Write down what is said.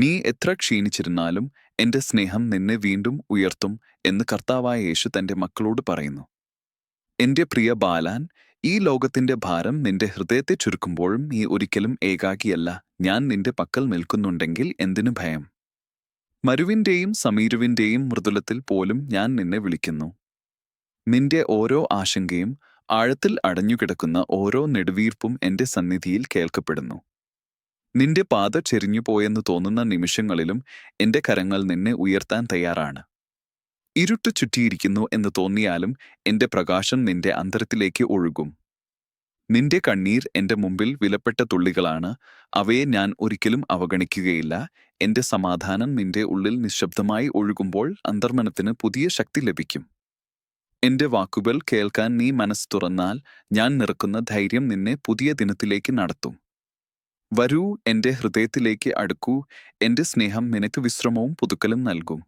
നീ എത്ര ക്ഷീണിച്ചിരുന്നാലും എന്റെ സ്നേഹം നിന്നെ വീണ്ടും ഉയർത്തും എന്ന് കർത്താവായ യേശു തന്റെ മക്കളോട് പറയുന്നു. എന്റെ പ്രിയ ബാലാൻ ഈ ലോകത്തിന്റെ ഭാരം നിന്റെ ഹൃദയത്തെ ചുരുക്കുമ്പോഴും നീ ഒരിക്കലും ഏകാകിയല്ല. ഞാൻ നിന്റെ പക്കൽ നിൽക്കുന്നുണ്ടെങ്കിൽ എന്തിനു ഭയം? മരുവിന്റെയും സമീരുവിന്റെയും മൃദുലത്തിൽ പോലും ഞാൻ നിന്നെ വിളിക്കുന്നു. നിന്റെ ഓരോ ആശങ്കയും ആഴത്തിൽ അടഞ്ഞുകിടക്കുന്ന ഓരോ നെടുവീർപ്പും എന്റെ സന്നിധിയിൽ കേൾക്കപ്പെടുന്നു. നിന്റെ പാത ചെരിഞ്ഞു പോയെന്ന് തോന്നുന്ന നിമിഷങ്ങളിലും എന്റെ കരങ്ങൾ നിന്നെ ഉയർത്താൻ തയ്യാറാണ്. ഇരുട്ട് ചുറ്റിയിരിക്കുന്നു എന്ന് തോന്നിയാലും എന്റെ പ്രകാശം നിന്റെ അന്തരത്തിലേക്ക് ഒഴുകും. നിന്റെ കണ്ണീർ എന്റെ മുമ്പിൽ വിലപ്പെട്ട തുള്ളികളാണ്. അവയെ ഞാൻ ഒരിക്കലും അവഗണിക്കുകയില്ല. എന്റെ സമാധാനം നിന്റെ ഉള്ളിൽ നിശബ്ദമായി ഒഴുകുമ്പോൾ അന്തർമനത്തിന് പുതിയ ശക്തി ലഭിക്കും. എന്റെ വാക്കുകൾ കേൾക്കാൻ നീ മനസ്സ് തുറന്നാൽ ഞാൻ നിറക്കുന്ന ധൈര്യം നിന്നെ പുതിയ ദിനത്തിലേക്ക് നടത്തും. വരൂ എന്റെ ഹൃദയത്തിലേക്ക് അടുക്കൂ എന്റെ സ്നേഹം നിനക്ക് വിശ്രമവും പുതുക്കലും നൽകും.